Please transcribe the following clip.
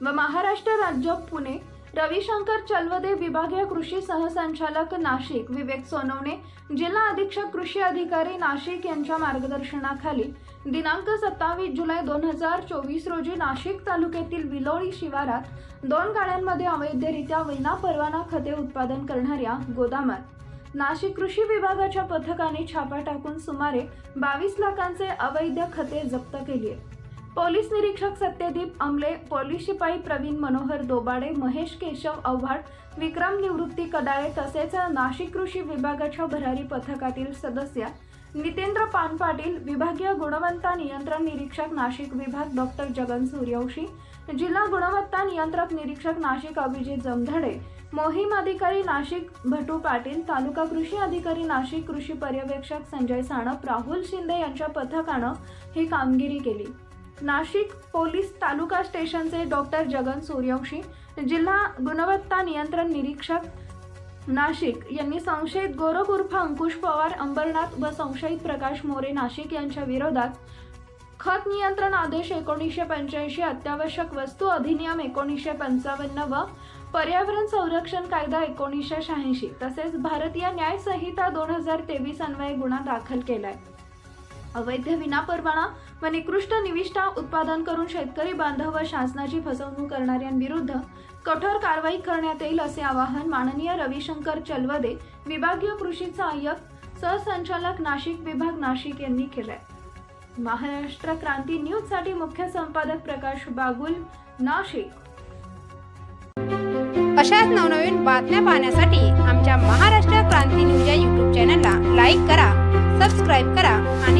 व महाराष्ट्र राज्य पुणे रविशंकर चलवदे विभागीय कृषी सहसंचालक नाशिक विवेक सोनवणे जिल्हा अधीक्षक कृषी अधिकारी नाशिक यांच्या मार्गदर्शनाखाली दिनांक सत्तावीस जुलै दोन हजार चोवीस रोजी नाशिक तालुक्यातील विलोळी शिवारात दोन गाड्यांमध्ये अवैधरित्या विना परवाना खते उत्पादन करणाऱ्या गोदामात नाशिक कृषी विभागाच्या पथकाने छापा टाकून सुमारे बावीस लाखांचे अवैध खते जप्त केली आहे पोलीस निरीक्षक सत्यदीप अमले पोलीस शिपाई प्रवीण मनोहर दोबाडे महेश केशव आव्हाड विक्रम निवृत्ती कडाळे तसेच नाशिक कृषी विभागाच्या भरारी पथकातील सदस्य नितेंद्र पान पाटील विभागीय गुणवत्ता नियंत्रण निरीक्षक नाशिक विभाग डॉक्टर जगन सूर्यवंशी जिल्हा गुणवत्ता नियंत्रक निरीक्षक नाशिक अभिजित जमधडे मोहीम अधिकारी नाशिक भटू पाटील तालुका कृषी अधिकारी नाशिक कृषी पर्यवेक्षक संजय साणप राहुल शिंदे यांच्या पथकानं ही कामगिरी केली. नाशिक पोलीस तालुका स्टेशनचे डॉक्टर जगन सूर्यवंशी जिल्हा गुणवत्ता नियंत्रण निरीक्षक नाशिक यांनी संशयित गोरख उर्फ अंकुश पवार अंबरनाथ व संशयित प्रकाश मोरे नाशिक यांच्या विरोधात खत नियंत्रण आदेश एकोणीसशे पंच्याऐंशी अत्यावश्यक वस्तू अधिनियम एकोणीसशे पंचावन्न व पर्यावरण संरक्षण कायदा एकोणीसशे शहाऐंशी तसेच भारतीय न्याय संहिता दोन हजार तेवीस अन्वये गुन्हा दाखल केलाय. अवैध विनापरवाना व निकृष्ट निविष्ठा उत्पादन करून शेतकरी बांधव व शासनाची फसवणूक करणाऱ्यांविरुद्ध कठोर कारवाई करण्यात येईल असे आवाहन माननीय रविशंकर चलवदे विभागीय कृषी सहाय्यक सहसंचालक नाशिक विभाग नाशिक यांनी केले महाराष्ट्र क्रांती न्यूजसाठी मुख्य संपादक प्रकाश बागुल नाशिक. अशाच नवनवीन बातम्या पाहण्यासाठी आमच्या महाराष्ट्र क्रांती न्यूज या यूट्यूब चॅनलला लाईक करा सबस्क्राईब करा आणि